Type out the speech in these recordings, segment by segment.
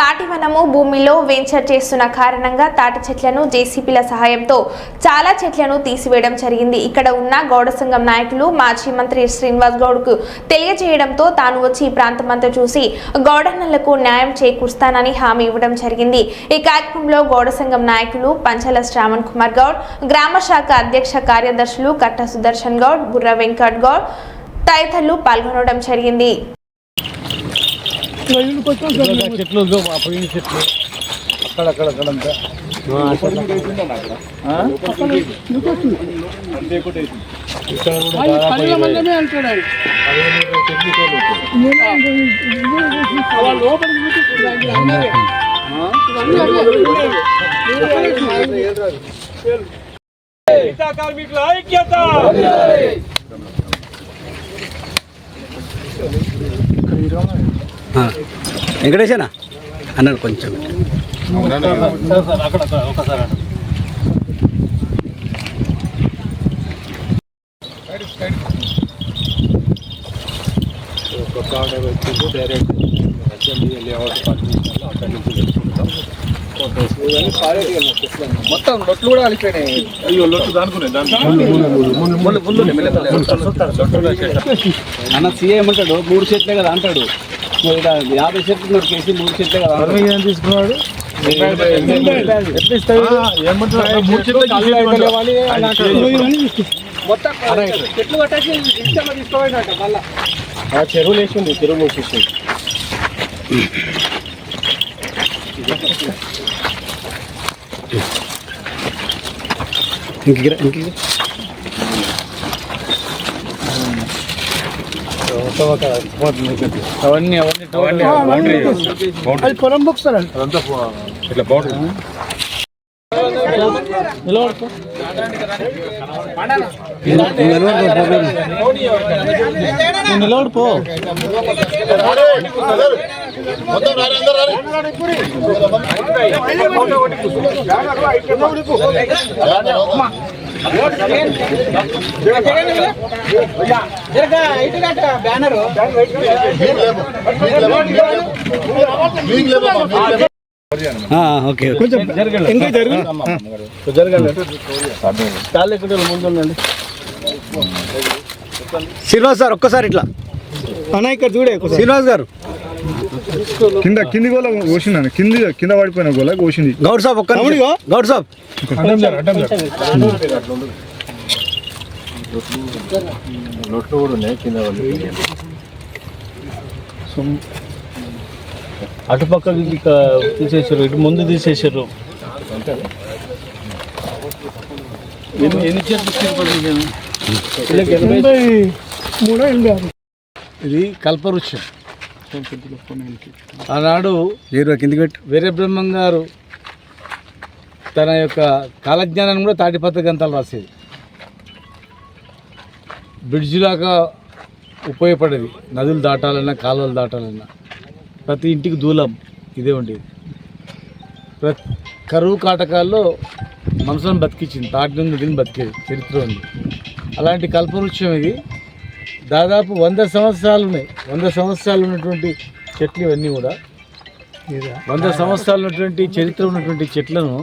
తాటి వనము భూమిలో వెంచర్ చేస్తున్న కారణంగా తాటి చెట్లను జేసీపీల సహాయంతో చాలా చెట్లను తీసివేయడం జరిగింది. ఇక్కడ ఉన్న గౌడ సంఘం నాయకులు మాజీ మంత్రి శ్రీనివాస్ గౌడ్కు తెలియజేయడంతో తాను వచ్చి ఈ ప్రాంతమంతా చూసి గౌడన్నలకు న్యాయం చేకూరుస్తానని హామీ ఇవ్వడం జరిగింది. ఈ కార్యక్రమంలో గౌడ సంఘం నాయకులు పంచల శ్రావణ్ కుమార్ గౌడ్ గ్రామ శాఖ అధ్యక్ష కార్యదర్శులు కట్ట సుదర్శన్ గౌడ్ బుర్ర వెంకట్ గౌడ్ తదితరులు పాల్గొనడం జరిగింది. చెట్లు పోయిన చెట్లు అక్కడక్కడ అక్కడంతా ఆ? ఇక్కడ కూడా చెట్లు తోలు. వెంకటేశనా అన్నాడు కొంచెం డైరెక్ట్ అక్కడి నుంచి తెచ్చుకుంటాం మొత్తం లొట్లు కూడా కలిపినాయి అయ్యో లొట్టు దానుకునే అన్న సీఏ ఏమంటాడు మూడు చెట్లే కదా అంటాడు యాభై చెట్లు ఉన్నారు కేసీ మూడు చెట్లే కదా. ఏం తీసుకున్నాడు మొత్తం చెట్లు కట్టేసి ఇష్టంగా తీసుకోవాలంట మళ్ళా ఆ చెరువులు వేసింది చెరువు మూసేసింది ఇంక ఇంక అవన్నీ అవన్నీ అది పొలం బుక్స్తారు అదంతా ఇట్లా బౌండరీ నిలబడు పో. ఓకే కొంచెం ఇంకా జరగాలి ఎక్కడ శ్రీనివాస్ సార్ ఒక్కసారి ఇట్లా. అన్న ఇక్కడ చూడే శ్రీనివాస్ గారు. కింద కింది గోల కోసింది కింది కింద పడిపోయిన గోల కోసింది. గౌడ్ సాబ్ ఒక్క గౌడ్ సాబ్. నోట్లు కూడా ఉన్నాయి కింద వాళ్ళు అటుపక్క తీసేసారు ఇటు ముందు తీసేసారు. ఇది కల్పవృక్షం. ఆనాడు పెట్టు. వీరబ్రహ్మం గారు తన యొక్క కాలజ్ఞానాన్ని కూడా తాటిపత్ర గ్రంథాలు రాసేది. బ్రిడ్జ్ లాగా ఉపయోగపడేది. నదులు దాటాలన్నా కాలువలు దాటాలన్నా. ప్రతి ఇంటికి దూలం ఇదే ఉండేది. ప్రతి కరువు కాటకాల్లో మనసును బతికించింది తాటి నుండి దీన్ని బతికేది. చరిత్ర ఉంది. అలాంటి కల్పవృక్షం ఇది. దాదాపు వంద సంవత్సరాలు ఉన్నాయి వంద సంవత్సరాలు ఉన్నటువంటి చెట్లు ఇవన్నీ కూడా. వంద సంవత్సరాలు ఉన్నటువంటి చరిత్ర ఉన్నటువంటి చెట్లను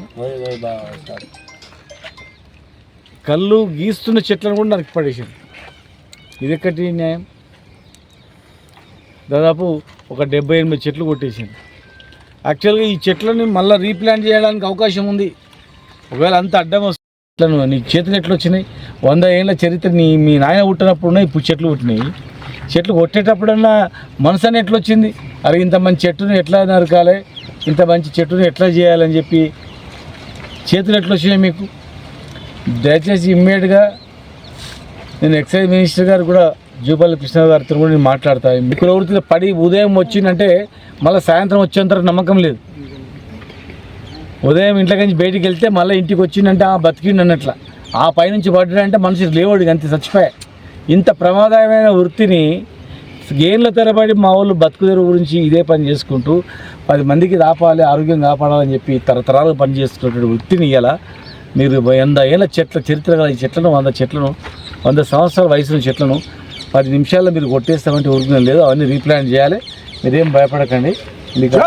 కళ్ళు గీస్తున్న చెట్లను కూడా నరికి పడేసింది. ఇది ఎక్కటి న్యాయం? దాదాపు ఒక డెబ్బై ఎనిమిది చెట్లు కొట్టేసింది. యాక్చువల్గా ఈ చెట్లని మళ్ళీ రీప్లాంట్ చేయడానికి అవకాశం ఉంది. ఒకవేళ అంత అడ్డం చెట్లను నీ చేతులు ఎట్లా వచ్చినాయి వంద ఏళ్ళ చరిత్ర నీ మీ నాయన పుట్టినప్పుడు ఇప్పుడు చెట్లు పుట్టినాయి. చెట్లు కొట్టేటప్పుడన్నా మనసు అని ఎట్లా వచ్చింది అరే ఇంత మంచి చెట్టును ఎట్లా నరకాలి? ఇంత మంచి చెట్టును ఎట్లా చేయాలని చెప్పి చేతులు ఎట్లా వచ్చినాయి మీకు? దయచేసి ఇమ్మీడియట్గా నేను ఎక్సైజ్ మినిస్టర్ గారు కూడా జూపల్లి కృష్ణ గారితో కూడా నేను మాట్లాడతాను మీకు ప్రవృత్తిలో పడి ఉదయం వచ్చిందంటే మళ్ళీ సాయంత్రం వచ్చేంత నమ్మకం లేదు. ఉదయం ఇంట్లో నుంచి బయటికి వెళ్తే మళ్ళీ ఇంటికి వచ్చిందంటే ఆ బతికిండు అన్నట్ల ఆ పైనుంచి పడ్డాడంటే మనిషి లేవాడు అంతే చచ్చిపోయా. ఇంత ప్రమాదమైన వృత్తిని గేన్ల తెరబడి మా వాళ్ళు బతుకుదెరు గురించి ఇదే పని చేసుకుంటూ పది మందికి దాపాలి ఆరోగ్యం కాపాడాలని చెప్పి తరతరాలు పనిచేస్తున్నటువంటి వృత్తిని ఇవ్వాల మీరు వంద ఏళ్ళ చెట్ల చరిత్ర గల ఈ చెట్లను వంద చెట్లను వంద సంవత్సరాల వయసులో చెట్లను పది నిమిషాల్లో మీరు కొట్టేస్తామంటే ఊరుకునే లేదు. అవన్నీ రీప్లాంట్ చేయాలి. మీరేం భయపడకండి. మీకు